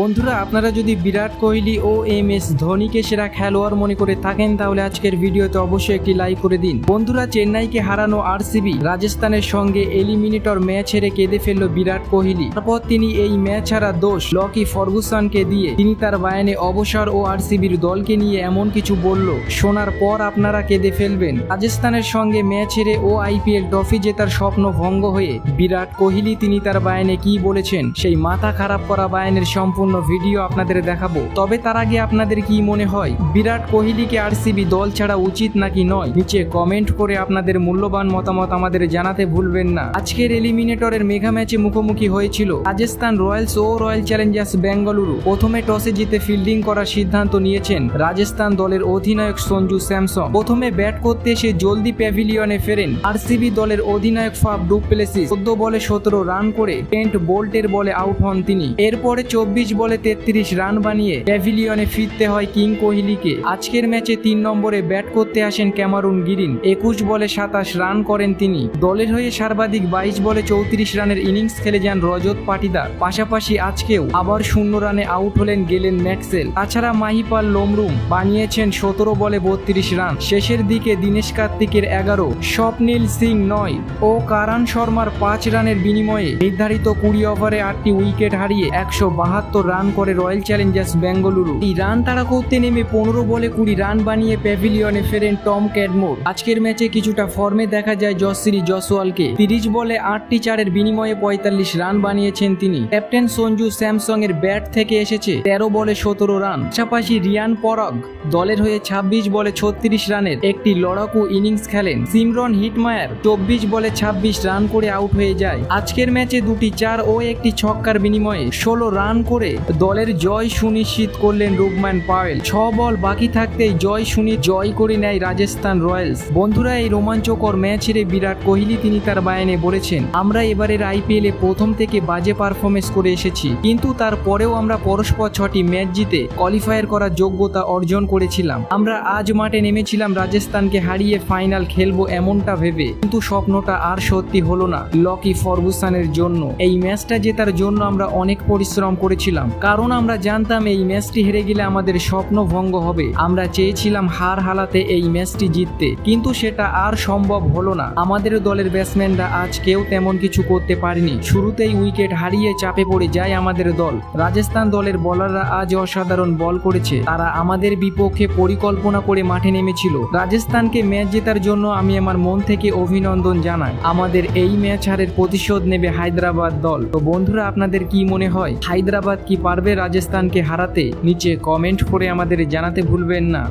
বন্ধুরা, আপনারা যদি বিরাট কোহলি ও এম এস ধোনিকে সেরা খেলোয়াড় মনে করে থাকেন, তাহলে আজকের ভিডিওতে অবশ্যই একটি লাইক করে দিন। বন্ধুরা, চেন্নাইকে হারানো আরসিবি রাজস্থানের সঙ্গে এলিমিনেটর ম্যাচ হেরে কেঁদে ফেলল বিরাট কোহলি। তারপর তিনি এই ম্যাচ হারা দোষ লকি ফার্গুসনকে দিয়ে তিনি তার বায়ানে অবসর ও আরসিবির দলকে নিয়ে এমন কিছু বলল। শোনার পর আপনারা কেঁদে ফেলবেন। রাজস্থানের সঙ্গে ম্যাচ হেরে ও আইপিএল ট্রফি জেতার স্বপ্ন ভঙ্গ হয়ে বিরাট কোহলি তিনি তার বায়ানে কি বলেছেন, সেই মাথা খারাপ করা বায়ানের সম্পূর্ণ ভিডিও আপনাদের দেখাবো। তবে তার আগে আপনাদের কি মনে হয়, বিরাট কোহলিকে আরসিবি দল ছাড়া উচিত নাকি নয়? নিচে কমেন্ট করে আপনাদের মূল্যবান মতামত আমাদের জানাতে ভুলবেন না। আজকের এলিমিনেটরের মেগা ম্যাচে মুখোমুখি হয়েছিল রাজস্থান রয়্যালস ও রয়্যাল চ্যালেঞ্জার্স বেঙ্গালুরু। প্রথমে টসে জিতে ফিল্ডিং করার সিদ্ধান্ত নিয়েছেন রাজস্থান দলের অধিনায়ক সঞ্জু স্যামসন। প্রথমে ব্যাট করতে এসে জলদি প্যাভিলিয়নে ফেরেন আরসিবি দলের অধিনায়ক ফাফ ডুপ্লেসিস। চোদ্দ বলে সতেরো রান করে টেন্ট বোল্টের বলে আউট হন তিনি। এরপরে চব্বিশ বলে তেত্রিশ রান বানিয়ে প্যাভিলিয়নে ফিরতে হয় কিং কোহলিকে। আজকের ম্যাচে তিন নম্বরে ব্যাট করতে আসেন ক্যামারুন গিরিন। একুশ বলে সাতাশ রান করেন তিনি। দলের হয়ে সর্বাধিক বাইশ বলে চৌত্রিশ রানের ইনিংস খেলে যান রজত পাটিদার। পাশাপাশি আজকেও আবার শূন্য রানে আউট হলেন গেলেন ম্যাক্সেল। তাছাড়া মাহিপাল লোমরুম বানিয়েছেন সতেরো বলে বত্রিশ রান। শেষের দিকে দীনেশ কার্তিকের এগারো, স্বপ্নীল সিং নয় ও কারান শর্মার পাঁচ রানের বিনিময়ে নির্ধারিত কুড়ি ওভারে আটটি উইকেট হারিয়ে একশো বাহাত্তর রান করে রয়্যাল চ্যালেঞ্জার্স বেঙ্গালুরু এই রান তাড়া করতে নেমে পনেরো বলে কুড়ি রান বানিয়ে প্যাভিলিয়নে ফেরেন টম ক্যাডমোর আজকের ম্যাচে কিছুটা ফর্মে দেখা যায় জসশ্রী জসওয়ালকে তিরিশ বলে আটটি চারের বিনিময়ে পঁয়তাল্লিশ রান বানিয়েছেন তিনি। ক্যাপ্টেন সঞ্জু স্যামসং এর ব্যাট থেকে এসেছে তেরো বলে সতেরো রান পাশাপাশি রিয়ান পরগ দলের হয়ে ২৬ বলে ছত্রিশ রানের একটি লড়াকু ইনিংস খেলেন। সিমরন হিটমায়ার চব্বিশ বলে ২৬ রান করে আউট হয়ে যায়। আজকের ম্যাচে দুটি চার ও একটি ছক্কার বিনিময়ে ষোলো রান করে দলের জয় সুনিশ্চিত করলেন রুবম্যান পাওয়েল ছ বল বাকি থাকতেই জয় শুনি জয় করে নেয় রাজস্থান রয়্যালস। বন্ধুরা, এই রোমাঞ্চকর ম্যাচ হেরে বিরাট কোহলি তিনি তার বায়ানে বলেছেন, আমরা এবারের আইপিএলে প্রথম থেকে বাজে পারফরমেন্স করে এসেছি। কিন্তু তারপরেও আমরা পরস্পর ছটি ম্যাচ জিতে কোয়ালিফায়ার করার যোগ্যতা অর্জন করেছিলাম। আমরা আজ মাঠে নেমেছিলাম রাজস্থানকে হারিয়ে ফাইনাল খেলব এমনটা ভেবে। কিন্তু স্বপ্নটা আর সত্যি হলো না। লকি ফর্গুসানের জন্য। এই ম্যাচটা জেতার জন্য আমরা অনেক পরিশ্রম করেছিলাম। কারণ আমরা জানতাম এই ম্যাচটি হেরে গেলে আমাদের স্বপ্ন ভঙ্গ হবে। আমরা চেয়েছিলাম হার হালাতে এই ম্যাচটি জিততে। কিন্তু সেটা আর সম্ভব হলো না। আমাদের দলের ব্যাটসম্যানরা আজ কেউ তেমন কিছু করতে পারেনি। শুরুতেই উইকেট হারিয়ে চাপে পড়ে যায় আমাদের দল। রাজস্থান দলের বলাররা আজ অসাধারণ বল করেছে। তারা আমাদের বিপক্ষে পরিকল্পনা করে মাঠে নেমেছিল। রাজস্থানকে ম্যাচ জেতার জন্য আমি আমার মন থেকে অভিনন্দন জানাই। আমাদের এই ম্যাচ হারের প্রতিশোধ নেবে হায়দ্রাবাদ দল। তো বন্ধুরা, আপনাদের কি মনে হয়? হায়দ্রাবাদ কি পারবে রাজস্থানকে হারাতে? নিচে কমেন্ট করে আমাদের জানাতে ভুলবেন না।